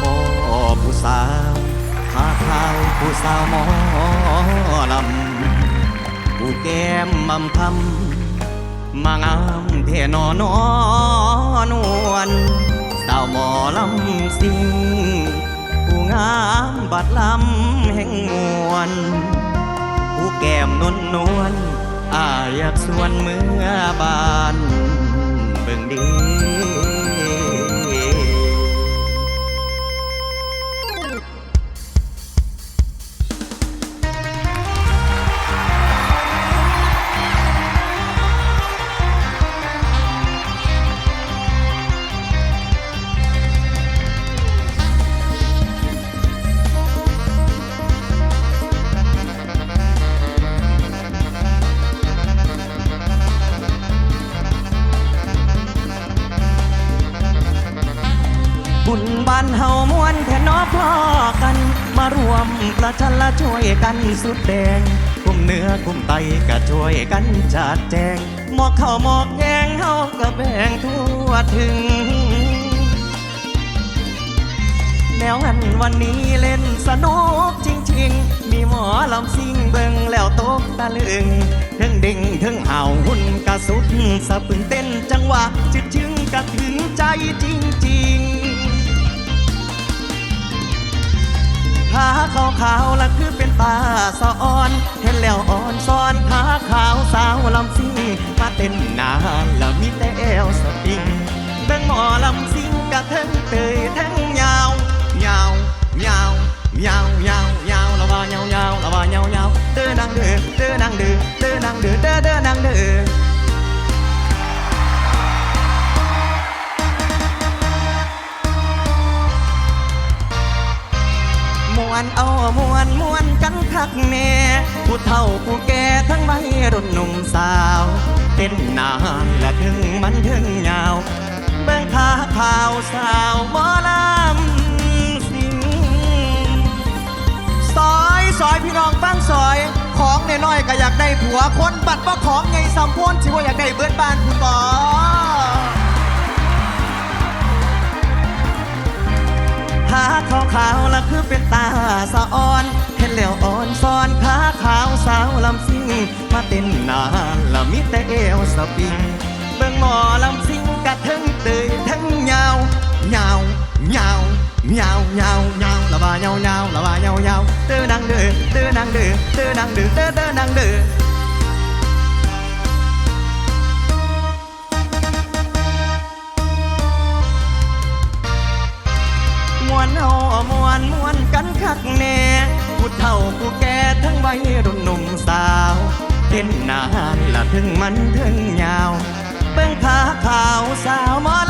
ผู้สาวหาข่าวผู้สาวหมอลำผู้แก้มมำทำมางามเทนอนอนวลสาวหมอลำสิงผู้งามบัดลำแห่งมวลผู้แก้มนวลนวลอาอยากสวนเมื่อบานเบิ่งดี บ้านเฮามวนแท่นอพอกัน มารวมประชันละช่วยกันสุดแดงกุมเนื้อกุมไตก็ช่วยกันจัดแจงหมอกข้าวหมอกแยงเฮาก็แบ่งทั่วถึงแนวหันวันนี้เล่นสนุกจริง ๆ มีหมอลำซิ่งเบิ่งแล้วตกตะลึงทั้งดิ่งทั้งเห่าหุ่นกระสุดสะพึงเต้นจังหวะจึดจึงกระถึงใจจริง ๆ ขาขาวขาวละคือเป็นตาสะอ่อน เห็นแล้วอ่อนซ้อนขาขาวสาวลำซิ่งมาเต้นนานแล้วมีแต่เอวสปริงเบิ่งหมอลำซิ่งกะทั้งเตยทั้งยาวยาวยาวยาวยาวยาวละว่ายาวยาวละว่ายาวยาวเด้อนางเด้อเด้อนางเด้อเด้อนางเด้อ มวนกันคักแน่ผู้เฒ่าผู้แก่ทั้งไม่รุ่นหนุ่มสาว เต้นนานและถึงมันถึงยาว เบิ่งขาข่าวสาวหมอลำสิงซอยซอยพี่น้องฟังซอยของน้อยๆก็อยากได้ผัวคนบัดว่าของไงสำพนสิว่าอยากได้เบิดบ้านคุณบอขาขาวขาวๆและคือเป็นตาสะอ่อน แล้วอ่อนซ้อนขาขาวสาวลำซิงมาเต้นนานและมีแต่เอวสปริง เบิ่งหมอลำซิงกะทั้งเตยทั้งยาว ยาวยาวยาวยาวยาวละว่ายาวยาวละว่ายาวยาวเด้อนังเด้อเด้อนังเด้อเด้อนังเด้อเด้อเด้อนังเด้อมวนเอามวนมวนกันคักแน่ ผู้เฒ่าผู้แก่ทั้งวัยรุ่นหนุ่มสาวเต้นนานละถึงมันถึงยาว เปิ้งขาขาวสาวมอล